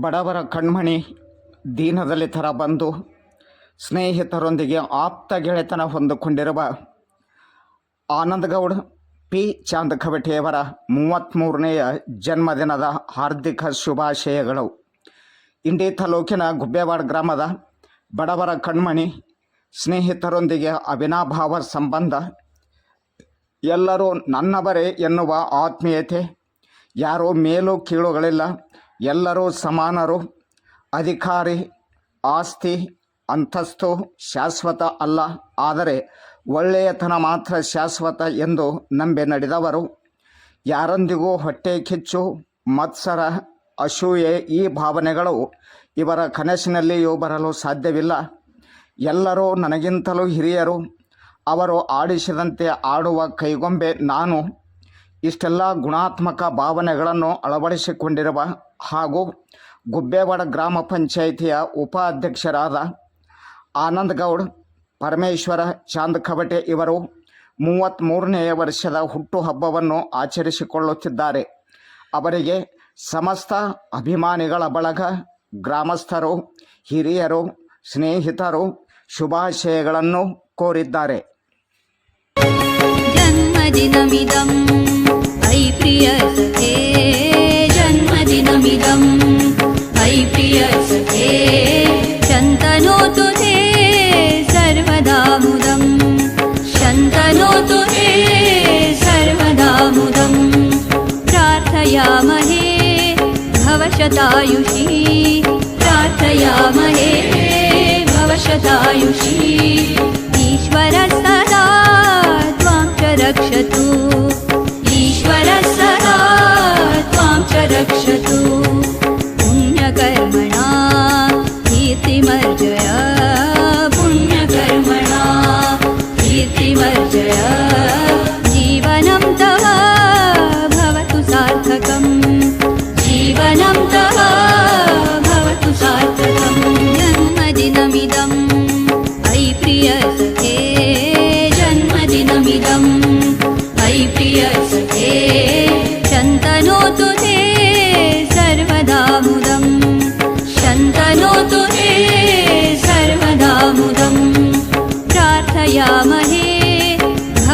ಬಡವರ ಕಣ್ಮಣಿ ದೀನದಲ್ಲಿ ಥರ ಬಂದು ಸ್ನೇಹಿತರೊಂದಿಗೆ ಆಪ್ತ ಗೆಳೆತನ ಹೊಂದಿಕೊಂಡಿರುವ ಆನಂದಗೌಡ ಪಿ. ಚಾಂದಕವಟೆಯವರ ಮೂವತ್ತ್ಮೂರನೆಯ ಜನ್ಮದಿನದ ಹಾರ್ದಿಕ ಶುಭಾಶಯಗಳು. ಇಂಡಿ ತಾಲೂಕಿನ ಗುಬ್ಬೇವಾಡ ಗ್ರಾಮದ ಬಡವರ ಕಣ್ಮಣಿ ಸ್ನೇಹಿತರೊಂದಿಗೆ ಅವಿನಾಭಾವ ಸಂಬಂಧ, ಎಲ್ಲರೂ ನನ್ನವರೇ ಎನ್ನುವ ಆತ್ಮೀಯತೆ, ಯಾರೋ ಮೇಲೂ ಕೀಳುಗಳಿಲ್ಲ. ಎಲ್ಲರೂ ಸಮಾನರು. ಅಧಿಕಾರಿ, ಆಸ್ತಿ, ಅಂತಸ್ತು ಶಾಶ್ವತ ಅಲ್ಲ. ಆದರೆ ಒಳ್ಳೆಯತನ ಮಾತ್ರ ಶಾಶ್ವತ ಎಂದು ನಂಬಿ ನಡೆದವರು. ಯಾರೊಂದಿಗೂ ಹೊಟ್ಟೆ ಕಿಚ್ಚು, ಮತ್ಸರ, ಅಸೂಯೆ ಈ ಭಾವನೆಗಳು ಇವರ ಕನಸಿನಲ್ಲಿಯೂ ಬರಲು ಸಾಧ್ಯವಿಲ್ಲ. ಎಲ್ಲರೂ ನನಗಿಂತಲೂ ಹಿರಿಯರು. ಅವರು ಆಡಿಸಿದಂತೆ ಆಡುವ ಕೈಗೊಂಬೆ ನಾನು. ಇಷ್ಟೆಲ್ಲ ಗುಣಾತ್ಮಕ ಭಾವನೆಗಳನ್ನು ಅಳವಡಿಸಿಕೊಂಡಿರುವ ಹಾಗೂ ಗುಬ್ಬೇವಾಡ ಗ್ರಾಮ ಪಂಚಾಯಿತಿಯ ಉಪಾಧ್ಯಕ್ಷರಾದ ಆನಂದ ಗೌಡ್ ಪರಮೇಶ್ವರ ಚಾಂದ್ ಕವಟೆ ಇವರು ಮೂವತ್ತ್ಮೂರನೆಯ ವರ್ಷದ ಹುಟ್ಟುಹಬ್ಬವನ್ನು ಆಚರಿಸಿಕೊಳ್ಳುತ್ತಿದ್ದಾರೆ. ಅವರಿಗೆ ಸಮಸ್ತ ಅಭಿಮಾನಿಗಳ ಬಳಗ, ಗ್ರಾಮಸ್ಥರು, ಹಿರಿಯರು, ಸ್ನೇಹಿತರು ಶುಭಾಶಯಗಳನ್ನು ಕೋರಿದ್ದಾರೆ. प्रियसखे शन्तनोतु ते सर्वदा मुदम् शन्तनोतु ते सर्वदा मुदम् प्रार्थयामहे भवशतायुषी प्रार्थयामहे भवशतायुषी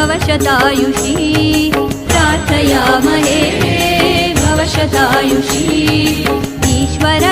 भवशतायुषी प्रार्थयामहे भवशतायुषी ईश्वर